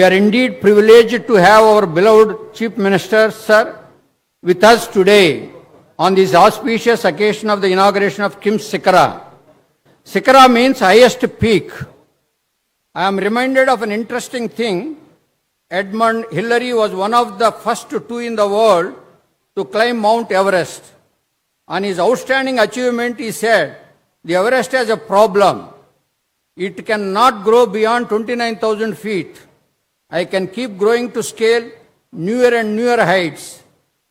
We are indeed privileged to have our beloved Chief Minister, sir, with us today on this auspicious occasion of the inauguration of Kim's Sikara. Sikara means highest peak. I am reminded of an interesting thing. Edmund Hillary was one of the first two in the world to climb Mount Everest. On his outstanding achievement, he said, The Everest has a problem. It cannot grow beyond 29,000 feet. I can keep growing to scale newer and newer heights.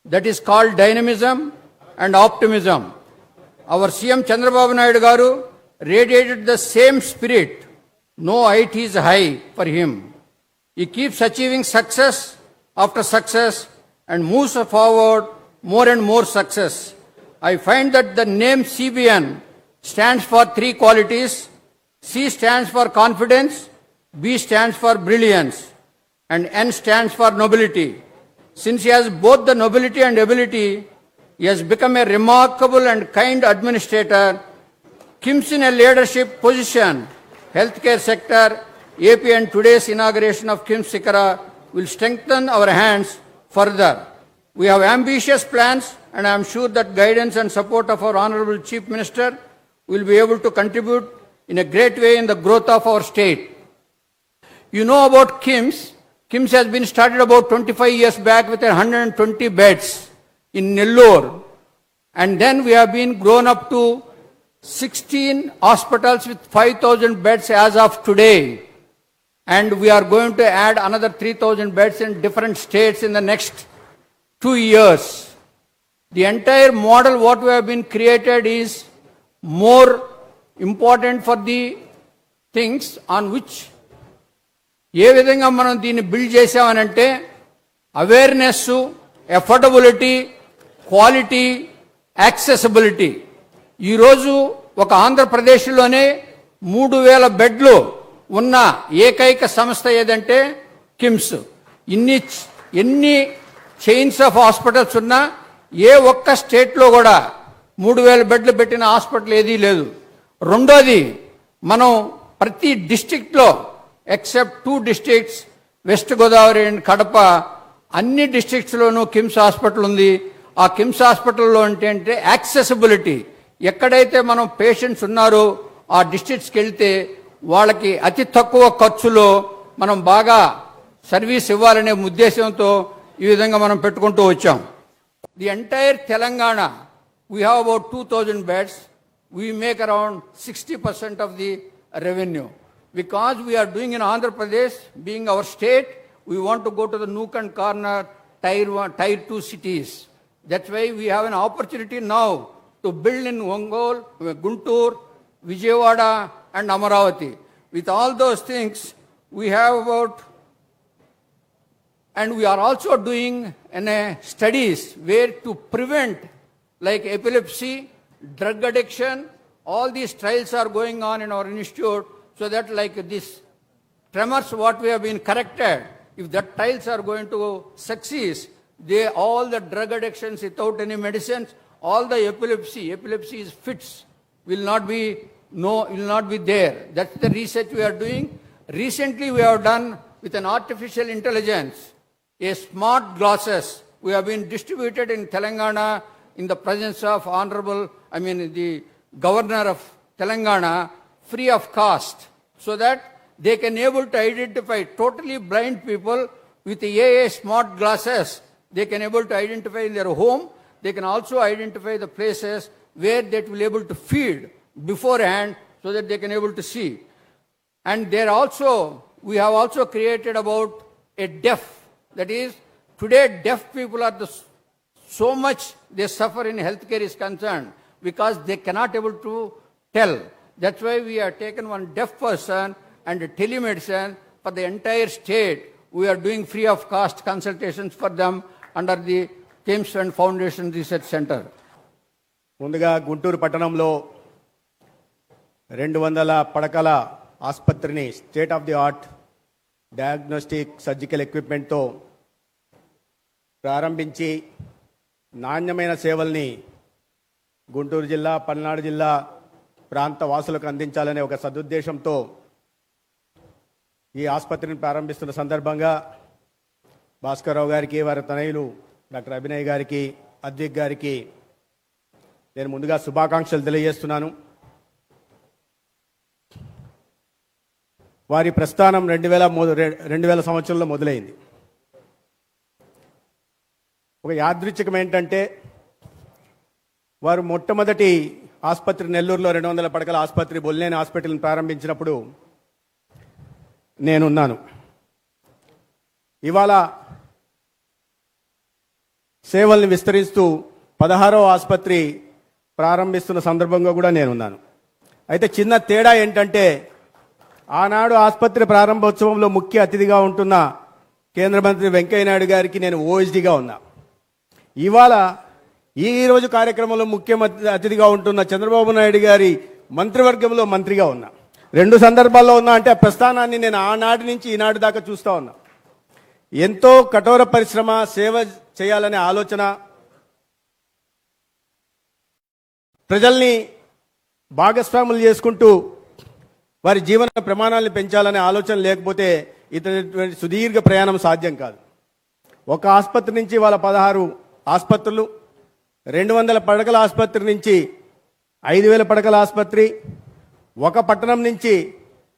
That is called dynamism and optimism. Our CM Chandrababu Naidu garu radiated the same spirit. No height is high for him. He keeps achieving success after success and moves forward more and more success. I find that the name CBN stands for three qualities. C stands for confidence, B stands for brilliance, and N stands for nobility. Since he has both the nobility and ability, he has become a remarkable and kind administrator Kim's in a leadership position, healthcare sector, AP and today's inauguration of Kim's Sikara will strengthen our hands further. We have ambitious plans and I am sure that guidance and support of our Honorable Chief Minister will be able to contribute in a great way in the growth of our state. You know about Kim's. Kim's has been started about 25 years back with 120 beds in Nellore. And then we have been grown up to 16 hospitals with 5,000 beds as of today. And we are going to add another 3,000 beds in different states in the next two years. The entire model what we have been created is more important for the things on which ఏ విధంగా మనం దీన్ని build చేసామనంటే awareness affordability quality accessibility ఈరోజు ఒక ఆంధ్రప్రదేశ్లోనే మూడు వేల బెడ్లు ఉన్న ఏకైక సంస్థ ఏదంటే కిమ్స్. ఇన్ని ఎన్ని చైన్స్ ఆఫ్ హాస్పిటల్స్ ఉన్నా ఏ ఒక్క స్టేట్లో కూడా మూడు వేల బెడ్లు పెట్టిన హాస్పిటల్ ఏదీ లేదు. రెండోది మనం ప్రతి డిస్టిక్ట్లో except two districts West Godavari and Kadapa అన్ని డిస్ట్రిక్ట్స్లోనూ కిమ్స్ హాస్పిటల్ ఉంది. ఆ కిమ్స్ హాస్పిటల్లో ఏంటంటే యాక్సెసిబిలిటీ ఎక్కడైతే మనం పేషెంట్స్ ఉన్నారో ఆ డిస్ట్రిక్ట్స్కి వెళ్తే వాళ్ళకి అతి తక్కువ ఖర్చులో మనం బాగా సర్వీస్ ఇవ్వాలనే ఉద్దేశంతో ఈ విధంగా మనం పెట్టుకుంటూ వచ్చాం. The entire Telangana we have about two thousand beds we make around sixty percent of the revenue because we are doing in Andhra Pradesh, being our state, we want to go to the nook and corner, tier one, tier two cities. That's why we have an opportunity now to build in Ongol, Guntur, Vijayawada, and Amaravati. With all those things, we have about and we are also doing in a studies where to prevent like epilepsy, drug addiction, all these trials are going on in our institute so that like this tremors what we have been corrected, if the trials are going to succeed, they all the drug addictions without any medicines, all the epilepsy, epilepsy is fits, will not be no, will not be there. That's the research we are doing. Recently we have done with an artificial intelligence, a smart glasses. We have been distributed in Telangana in the presence of Honorable, I mean the Governor of Telangana, free of cost, so that they can able to identify totally blind people with AA smart glasses. They can able to identify in their home. They can also identify the places where they will able to feed beforehand so that they can able to see. And there also, we have also created about a deaf. That is, today deaf people are the, so much they suffer in healthcare is concerned because they cannot able to tell. That's why we have taken one deaf person and a telemedicine for the entire state. We are doing free of cost consultations for them under the Thames Fund Foundation Research Center. ముందుగా గుంటూరు పట్టణంలో రెండు వందల పడకల ఆసుపత్రిని state of the art diagnostic surgical ఎక్విప్మెంట్తో ప్రారంభించి నాణ్యమైన సేవల్ని గుంటూరు జిల్లా పల్నాడు జిల్లా ప్రాంత వాసులకు అందించాలనే ఒక సదుద్దేశంతో ఈ ఆసుపత్రిని ప్రారంభిస్తున్న సందర్భంగా భాస్కర్రావు గారికి వారి తనయులు డాక్టర్ అభినయ్ గారికి అద్విక్ గారికి నేను ముందుగా శుభాకాంక్షలు తెలియజేస్తున్నాను. వారి ప్రస్థానం రెండు వేల రెండు వేల సంవత్సరంలో మొదలైంది. ఒక యాదృచ్ఛికం ఏంటంటే వారు మొట్టమొదటి ఆసుపత్రి నెల్లూరులో రెండు వందల పడకల ఆసుపత్రి బొల్లేని హాస్పిటల్ని ప్రారంభించినప్పుడు నేనున్నాను. ఇవాళ సేవల్ని విస్తరిస్తూ పదహారవ ఆసుపత్రి ప్రారంభిస్తున్న సందర్భంగా కూడా నేనున్నాను. అయితే చిన్న తేడా ఏంటంటే ఆనాడు ఆసుపత్రి ప్రారంభోత్సవంలో ముఖ్య అతిథిగా ఉంటున్న కేంద్ర మంత్రి వెంకయ్యనాయుడు గారికి నేను ఓఎస్డిగా ఉన్నా. ఇవాళ ఈ రోజు కార్యక్రమంలో ముఖ్య అతిథిగా ఉంటున్న చంద్రబాబు నాయుడు గారి మంత్రివర్గంలో మంత్రిగా ఉన్నా. రెండు సందర్భాల్లో ఉన్నా అంటే ఆ ప్రస్థానాన్ని నేను ఆనాటి నుంచి ఈనాటి దాకా చూస్తా ఉన్నా. ఎంతో కఠోర పరిశ్రమ సేవ చేయాలనే ఆలోచన ప్రజల్ని భాగస్వాములు చేసుకుంటూ వారి జీవన ప్రమాణాలను పెంచాలనే ఆలోచన లేకపోతే ఇతని సుదీర్ఘ ప్రయాణం సాధ్యం కాదు. ఒక ఆసుపత్రి నుంచి వాళ్ళ పదహారు ఆసుపత్రులు రెండు వందల పడకల ఆసుపత్రి నుంచి ఐదు వేల పడకల ఆసుపత్రి ఒక పట్టణం నుంచి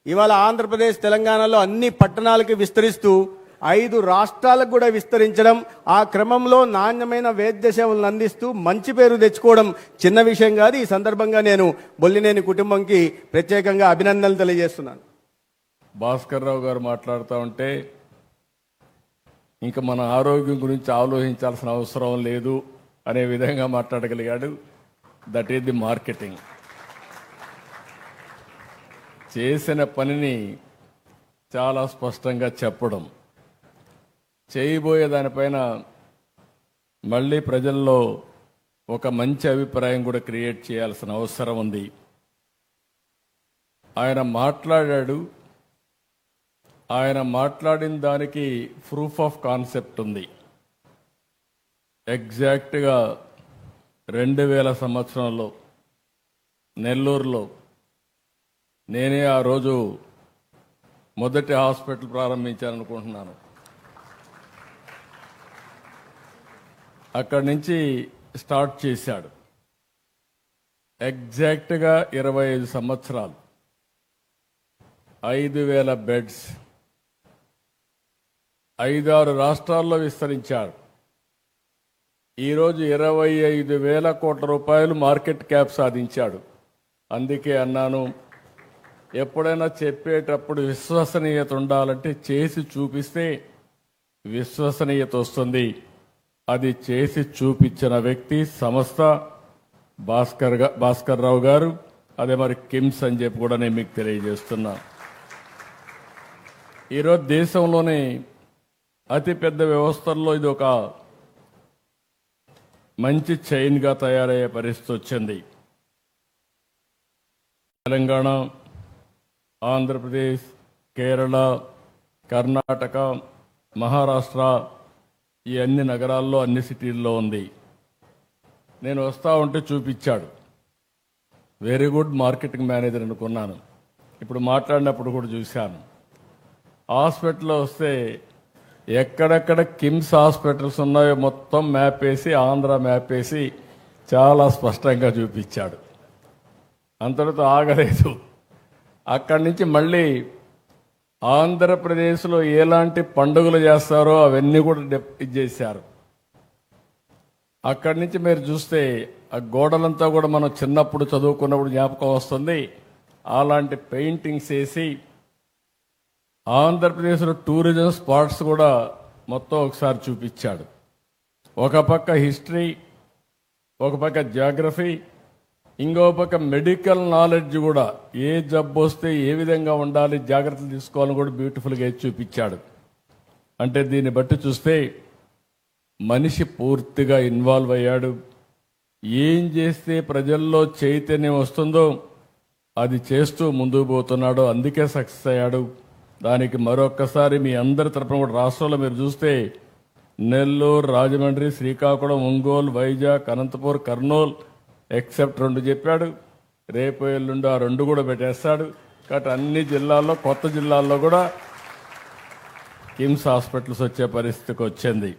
ఇవాళ ఆంధ్రప్రదేశ్ తెలంగాణలో అన్ని పట్టణాలకి విస్తరిస్తూ ఐదు రాష్ట్రాలకు కూడా విస్తరించడం ఆ క్రమంలో నాణ్యమైన వైద్య సేవలను అందిస్తూ మంచి పేరు తెచ్చుకోవడం చిన్న విషయం కాదు. ఈ సందర్భంగా నేను బొల్లినేని కుటుంబంకి ప్రత్యేకంగా అభినందనలు తెలియజేస్తున్నాను. భాస్కర్ రావు గారు మాట్లాడుతూ ఉంటే ఇంకా మన ఆరోగ్యం గురించి ఆలోచించాల్సిన అవసరం లేదు. అనే విధంగా మాట్లాడగలిగాడు. దట్ ఈస్ ది మార్కెటింగ్ చేసిన పనిని చాలా స్పష్టంగా చెప్పడం. చేయబోయే దానిపైన మళ్ళీ ప్రజల్లో ఒక మంచి అభిప్రాయం కూడా క్రియేట్ చేయాల్సిన అవసరం ఉంది. ఆయన మాట్లాడాడు. ఆయన మాట్లాడిన దానికి ప్రూఫ్ ఆఫ్ కాన్సెప్ట్ ఉంది. ఎగ్జాక్ట్గా రెండు వేల సంవత్సరంలో నెల్లూరులో నేనే ఆ రోజు మొదటి హాస్పిటల్ ప్రారంభించాలనుకుంటున్నాను. అక్కడి నుంచి స్టార్ట్ చేశాడు. ఎగ్జాక్ట్గా ఇరవై ఐదు సంవత్సరాలు. ఐదు వేల బెడ్స్. ఐదారు రాష్ట్రాల్లో విస్తరించాడు. ఈరోజు ఇరవై ఐదు వేల కోట్ల రూపాయలు మార్కెట్ క్యాప్ సాధించాడు. అందుకే అన్నాను ఎప్పుడైనా చెప్పేటప్పుడు విశ్వసనీయత ఉండాలంటే చేసి చూపిస్తే విశ్వసనీయత వస్తుంది. అది చేసి చూపించిన వ్యక్తి సంస్థ భాస్కర్ భాస్కర్ రావు గారు. అదే మరి కిమ్స్ అని చెప్పి కూడా నేను మీకు తెలియజేస్తున్నా. ఈరోజు దేశంలోనే అతిపెద్ద వ్యవస్థల్లో ఇది ఒక మంచి చైన్గా తయారయ్యే పరిస్థితి వచ్చింది. తెలంగాణ ఆంధ్రప్రదేశ్ కేరళ కర్ణాటక మహారాష్ట్ర ఈ అన్ని నగరాల్లో అన్ని సిటీల్లో ఉంది. నేను వస్తా ఉంటే చూపించాడు. వెరీ గుడ్ మార్కెటింగ్ మేనేజర్ అనుకున్నాను. ఇప్పుడు మాట్లాడినప్పుడు కూడా చూశాను. హాస్పిటల్లో వస్తే ఎక్కడెక్కడ కిమ్స్ హాస్పిటల్స్ ఉన్నాయో మొత్తం మ్యాప్ వేసి ఆంధ్ర మ్యాప్ వేసి చాలా స్పష్టంగా చూపించాడు. అంతటితో ఆగలేదు. అక్కడి నుంచి మళ్ళీ ఆంధ్రప్రదేశ్లో ఎలాంటి పండుగలు చేస్తారో అవన్నీ కూడా డెప్- ఇది చేశారు. అక్కడి నుంచి మీరు చూస్తే ఆ గోడలంతా కూడా మనం చిన్నప్పుడు చదువుకున్నప్పుడు జ్ఞాపకం వస్తుంది. అలాంటి పెయింటింగ్స్ వేసి ఆంధ్రప్రదేశ్లో టూరిజం స్పాట్స్ కూడా మొత్తం ఒకసారి చూపించాడు. ఒక పక్క హిస్టరీ ఒక పక్క జాగ్రఫీ ఇంకో పక్క మెడికల్ నాలెడ్జ్ కూడా. ఏ జబ్బు వస్తే ఏ విధంగా ఉండాలి జాగ్రత్తలు తీసుకోవాలని కూడా బ్యూటిఫుల్గా చూపించాడు. అంటే దీన్ని బట్టి చూస్తే మనిషి పూర్తిగా ఇన్వాల్వ్ అయ్యాడు. ఏం చేస్తే ప్రజల్లో చైతన్యం వస్తుందో అది చేస్తూ ముందుకు పోతున్నాడు. అందుకే సక్సెస్ అయ్యాడు. దానికి మరొక్కసారి మీ అందరి తరపున కూడా రాష్ట్రంలో మీరు చూస్తే నెల్లూరు రాజమండ్రి శ్రీకాకుళం ఒంగోలు వైజాగ్ అనంతపూర్ కర్నూలు ఎక్సెప్ట్ రెండు చెప్పాడు. రేపు ఎల్లుండి ఆ రెండు కూడా పెట్టేస్తాడు. కాబట్టి అన్ని జిల్లాల్లో కొత్త జిల్లాల్లో కూడా కిమ్స్ హాస్పిటల్స్ వచ్చే పరిస్థితికి వచ్చింది.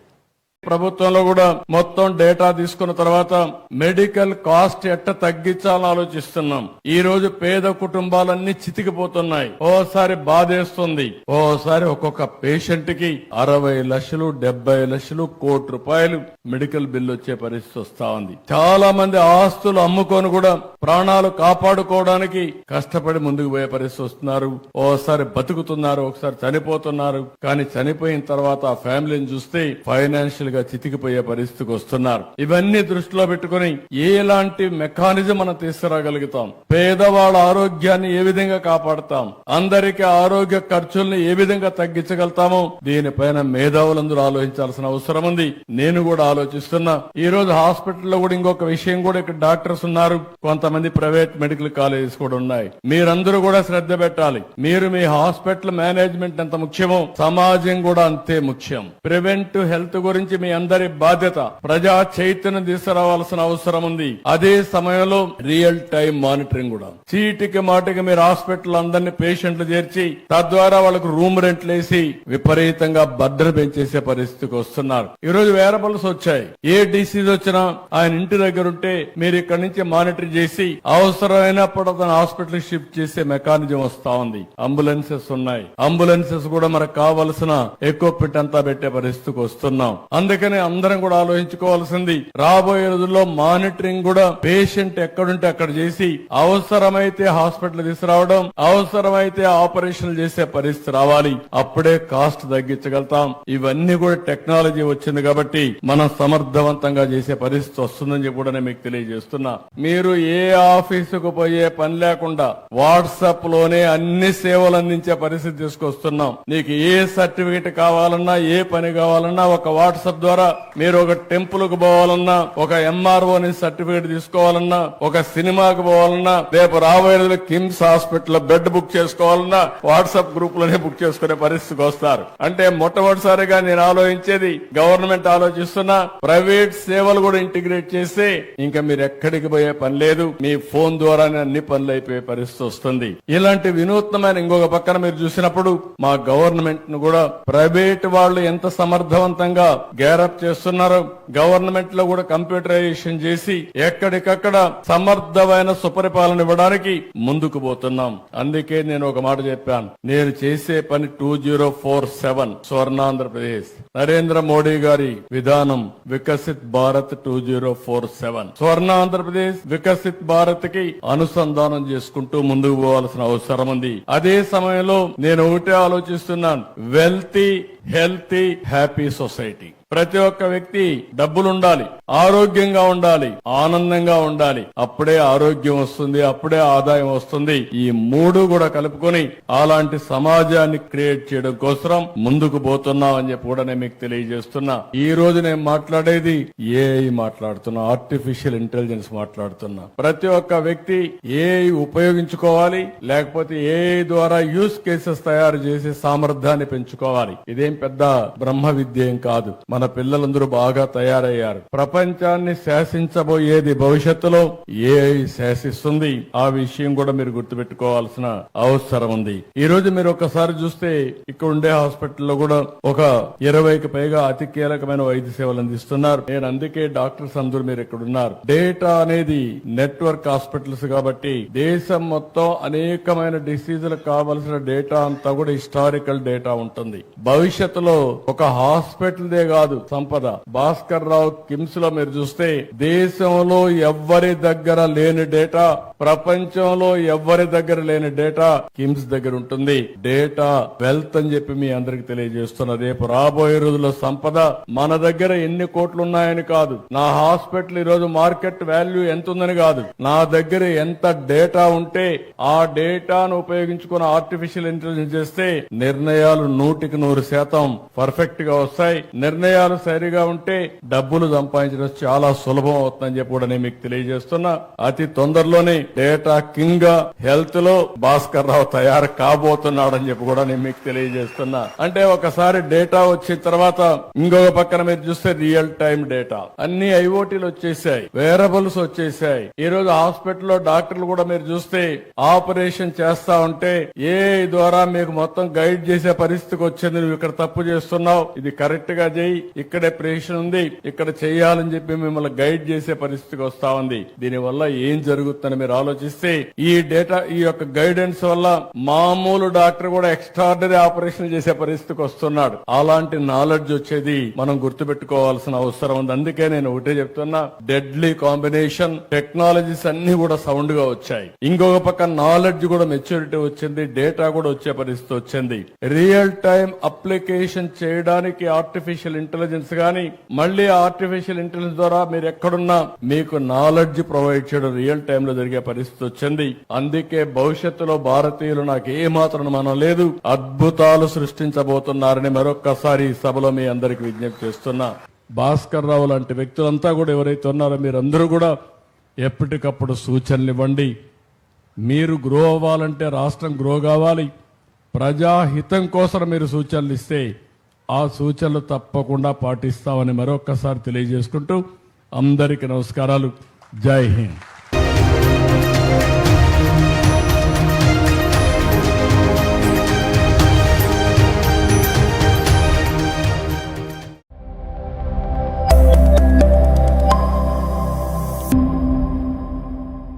ప్రభుత్వంలో కూడా మొత్తం డేటా తీసుకున్న తర్వాత మెడికల్ కాస్ట్ ఎట్ట తగ్గించాలని ఆలోచిస్తున్నాం. ఈ రోజు పేద కుటుంబాలన్నీ చితికిపోతున్నాయి. ఓసారి బాధేస్తుంది. ఓసారి ఒక్కొక్క పేషెంట్కి అరవై లక్షలు డెబ్బై లక్షలు కోటి రూపాయలు మెడికల్ బిల్లు వచ్చే పరిస్థితి వస్తా ఉంది. చాలా మంది ఆస్తులు అమ్ముకొని కూడా ప్రాణాలు కాపాడుకోవడానికి కష్టపడి ముందుకు పోయే పరిస్థితి వస్తున్నారు. ఓసారి బతుకుతున్నారు ఒకసారి చనిపోతున్నారు. కానీ చనిపోయిన తర్వాత ఆ ఫ్యామిలీని చూస్తే ఫైనాన్షియల్ గా చితికిపోయే పరిస్థితికి వస్తున్నారు. ఇవన్నీ దృష్టిలో పెట్టుకుని ఎలాంటి మెకానిజం మనం తీసుకురాగలుగుతాం. పేదవాళ్ళ ఆరోగ్యాన్ని ఏ విధంగా కాపాడతాం? అందరికీ ఆరోగ్య ఖర్చుల్ని ఏ విధంగా తగ్గించగలుగుతామో దీనిపైన మేధావులందరూ ఆలోచించాల్సిన అవసరం ఉంది. నేను కూడా ఆలోచిస్తున్నా. ఈ రోజు హాస్పిటల్లో కూడా ఇంకొక విషయం కూడా ఇక్కడ డాక్టర్స్ ఉన్నారు. కొంతమంది ప్రైవేట్ మెడికల్ కాలేజెస్ కూడా ఉన్నాయి. మీరందరూ కూడా శ్రద్ధ పెట్టాలి. మీరు మీ హాస్పిటల్ మేనేజ్మెంట్ ఎంత ముఖ్యమో సమాజం కూడా అంతే ముఖ్యం. ప్రివెంటివ్ హెల్త్ గురించి మీ అందరి బాధ్యత. ప్రజా చైతన్యం తీసుకురావాల్సిన అవసరం ఉంది. అదే సమయంలో రియల్ టైం మానిటరింగ్ కూడా. చీటికి మాటికి మీరు హాస్పిటల్ అందరినీ పేషెంట్లు చేర్చి తద్వారా వాళ్ళకు రూమ్ రెంట్లు వేసి విపరీతంగా భద్ర పెంచేసే పరిస్థితికి వస్తున్నారు. ఈ రోజు వేరబుల్స్ వచ్చాయి. ఏ డిసీజ్ వచ్చినా ఆయన ఇంటి దగ్గర ఉంటే మీరు ఇక్కడ నుంచి మానిటర్ చేసి అవసరమైనప్పుడు అతను హాస్పిటల్ షిఫ్ట్ చేసే మెకానిజం వస్తా ఉంది. అంబులెన్సెస్ ఉన్నాయి. అంబులెన్సెస్ కూడా మనకు కావలసిన ఎక్విప్మెంట్ అంతా పెట్టే పరిస్థితికి వస్తున్నాం. అందుకని అందరం కూడా ఆలోచించుకోవాల్సింది. రాబోయే రోజుల్లో మానిటరింగ్ కూడా పేషెంట్ ఎక్కడుంటే అక్కడ చేసి అవసరమైతే హాస్పిటల్ తీసుకురావడం అవసరమైతే ఆపరేషన్లు చేసే పరిస్థితి రావాలి. అప్పుడే కాస్ట్ తగ్గించగలుగుతాం. ఇవన్నీ కూడా టెక్నాలజీ వచ్చింది కాబట్టి మనం సమర్థవంతంగా చేసే పరిస్థితి వస్తుందని చెప్పి కూడా నేను మీకు తెలియజేస్తున్నా. మీరు ఏ ఆఫీసుకు పోయే పని లేకుండా వాట్సాప్లోనే అన్ని సేవలు అందించే పరిస్థితి తీసుకొస్తున్నాం. నీకు ఏ సర్టిఫికేట్ కావాలన్నా ఏ పని కావాలన్నా ఒక వాట్సాప్ ద్వారా మీరు ఒక టెంపుల్కు పోవాలన్నా ఒక ఎంఆర్ఓ ని సర్టిఫికేట్ తీసుకోవాలన్నా ఒక సినిమాకి పోవాలన్నా రేపు రాబోయే కిమ్స్ హాస్పిటల్ బెడ్ బుక్ చేసుకోవాలన్నా వాట్సాప్ గ్రూప్లోనే బుక్ చేసుకునే పరిస్థితికి వస్తారు. అంటే మొట్టమొదటిసారిగా నేను ఆలోచించేది గవర్నమెంట్ ఆలోచిస్తున్నా ప్రైవేట్ సేవలు కూడా ఇంటిగ్రేట్ చేస్తే ఇంకా మీరు ఎక్కడికి పోయే పని లేదు. మీ ఫోన్ ద్వారానే అన్ని పనులు అయిపోయే పరిస్థితి వస్తుంది. ఇలాంటి వినూత్నమైన ఇంకొక పక్కన మీరు చూసినప్పుడు మా గవర్నమెంట్ను కూడా ప్రైవేట్ వాళ్ళు ఎంత సమర్థవంతంగా తయారప్ చేస్తున్నారు. గవర్నమెంట్లో కూడా కంప్యూటరైజేషన్ చేసి ఎక్కడికక్కడ సమర్థమైన సుపరిపాలన ఇవ్వడానికి ముందుకు పోతున్నాం. అందుకే నేను ఒక మాట చెప్పాను. నేను చేసే పని two zero four seven Swarnandhra Pradesh Narendra Modi గారి విధానం Viksit Bharat two zero four seven. Swarna Andhra Pradesh Viksit భారత్కి అనుసంధానం చేసుకుంటూ ముందుకు పోవాల్సిన అవసరం ఉంది. అదే సమయంలో నేను ఒకటే ఆలోచిస్తున్నాను. Wealthy healthy happy society. ప్రతి ఒక్క వ్యక్తి డబ్బులుండాలి ఆరోగ్యంగా ఉండాలి ఆనందంగా ఉండాలి. అప్పుడే ఆరోగ్యం వస్తుంది అప్పుడే ఆదాయం వస్తుంది. ఈ మూడు కూడా కలుపుకొని అలాంటి సమాజాన్ని క్రియేట్ చేయడం కోసం ముందుకు పోతున్నాం అని చెప్పి కూడా నేను మీకు తెలియజేస్తున్నా. ఈ రోజు నేను మాట్లాడేది ఏఐ మాట్లాడుతున్నా ఆర్టిఫిషియల్ ఇంటెలిజెన్స్ మాట్లాడుతున్నా. ప్రతి ఒక్క వ్యక్తి ఏఐ ఉపయోగించుకోవాలి లేకపోతే ఏఐ ద్వారా యూస్ కేసెస్ తయారు చేసే సామర్థ్యాన్ని పెంచుకోవాలి. ఇదేం పెద్ద బ్రహ్మ విద్య ఏం కాదు. మన పిల్లలందరూ బాగా తయారయ్యారు. ప్రపంచాన్ని శాసించబోయేది భవిష్యత్తులో ఏ శాసిస్తుంది. ఆ విషయం కూడా మీరు గుర్తుపెట్టుకోవాల్సిన అవసరం ఉంది. ఈ రోజు మీరు ఒకసారి చూస్తే ఇక్కడ ఉండే హాస్పిటల్లో కూడా ఒక ఇరవైకి పైగా అతి కీలకమైన వైద్య సేవలు అందిస్తున్నారు. నేను అందుకే డాక్టర్స్ అందరూ మీరు ఇక్కడ ఉన్నారు. డేటా అనేది నెట్వర్క్ హాస్పిటల్స్ కాబట్టి దేశం మొత్తం అనేకమైన డిసీజులకు కావలసిన డేటా అంతా కూడా హిస్టారికల్ డేటా ఉంటుంది. భవిష్యత్తులో ఒక హాస్పిటల్దే కాదు కాదు సంపద. భాస్కర్ రావు కిమ్స్లో మీరు చూస్తే దేశంలో ఎవ్వరి దగ్గర లేని డేటా ప్రపంచంలో ఎవ్వరి దగ్గర లేని డేటా కిమ్స్ దగ్గర ఉంటుంది. డేటా వెల్త్ అని చెప్పి మీ అందరికి తెలియజేస్తున్న రేపు రాబోయే రోజుల్లో సంపద మన దగ్గర ఎన్ని కోట్లు ఉన్నాయని కాదు. నా హాస్పిటల్ ఈ రోజు మార్కెట్ వాల్యూ ఎంత ఉందని కాదు. నా దగ్గర ఎంత డేటా ఉంటే ఆ డేటాను ఉపయోగించుకుని ఆర్టిఫిషియల్ ఇంటెలిజెన్స్ చేస్తే నిర్ణయాలు నూటికి నూరు శాతం పర్ఫెక్ట్గా వస్తాయి. నిర్ణయాలు ఆదాయాలు సరిగా ఉంటే డబ్బులు సంపాదించడం చాలా సులభం అవుతుందని చెప్పి కూడా నేను మీకు తెలియజేస్తున్నా. అతి తొందరలోనే డేటా కింగ్గా హెల్త్లో భాస్కర్ రావు తయారు కాబోతున్నాడని చెప్పి కూడా నేను మీకు తెలియజేస్తున్నా. అంటే ఒకసారి డేటా వచ్చిన తర్వాత ఇంకొక పక్కన మీరు చూస్తే రియల్ టైం డేటా. అన్ని ఐఓటీలు వచ్చేసాయి వేరబుల్స్ వచ్చేసాయి. ఈ రోజు హాస్పిటల్లో డాక్టర్లు కూడా మీరు చూస్తే ఆపరేషన్ చేస్తా ఉంటే ఏ ద్వారా మీకు మొత్తం గైడ్ చేసే పరిస్థితికి వచ్చింది నువ్వు ఇక్కడ తప్పు చేస్తున్నావు. ఇది కరెక్ట్గా చేయి. ఇక్కడే ప్రేషన్ ఉంది. ఇక్కడ చేయాలని చెప్పి మిమ్మల్ని గైడ్ చేసే పరిస్థితికి వస్తా ఉంది. దీని వల్ల ఏం జరుగుతుందని మీరు ఆలోచిస్తే ఈ డేటా ఈ యొక్క గైడెన్స్ వల్ల మామూలు డాక్టర్ కూడా ఎక్స్ట్రాడినరీ ఆపరేషన్ చేసే పరిస్థితికి వస్తున్నాడు. అలాంటి నాలెడ్జ్ వచ్చేది మనం గుర్తుపెట్టుకోవాల్సిన అవసరం ఉంది. అందుకే నేను ఒకటే చెప్తున్నా డెడ్లీ కాంబినేషన్ టెక్నాలజీస్ అన్ని కూడా సౌండ్గా వచ్చాయి. ఇంకొక పక్క నాలెడ్జ్ కూడా మెచ్యూరిటీ వచ్చింది డేటా కూడా వచ్చే పరిస్థితి వచ్చింది. రియల్ టైం అప్లికేషన్ చేయడానికి ఆర్టిఫిషియల్ ఇంటెలిజెన్స్ ఇంటెలిజెన్స్ గాని మళ్ళీ ఆర్టిఫిషియల్ ఇంటెలిజెన్స్ ద్వారా మీరు ఎక్కడున్నా మీకు నాలెడ్జ్ ప్రొవైడ్ చేయడం రియల్ టైమ్లో జరిగే పరిస్థితి వచ్చింది. అందుకే భవిష్యత్తులో భారతీయులు నాకు ఏ మాత్రం మనం లేదు. అద్భుతాలు సృష్టించబోతున్నారని మరొక్కసారి ఈ సభలో మీ అందరికి విజ్ఞప్తి చేస్తున్నా. భాస్కర్ రావు లాంటి వ్యక్తులంతా కూడా ఎవరైతే ఉన్నారో మీరందరూ కూడా ఎప్పటికప్పుడు సూచనలు ఇవ్వండి మీరు గ్రో అవ్వాలంటే రాష్ట్రం గ్రో కావాలి. ప్రజాహితం కోసం మీరు సూచనలు ఇస్తే ఆ సూచనలు తప్పకుండా పాటిస్తామని మరొక్కసారి తెలియజేసుకుంటూ అందరికీ నమస్కారాలు. జై హింద్.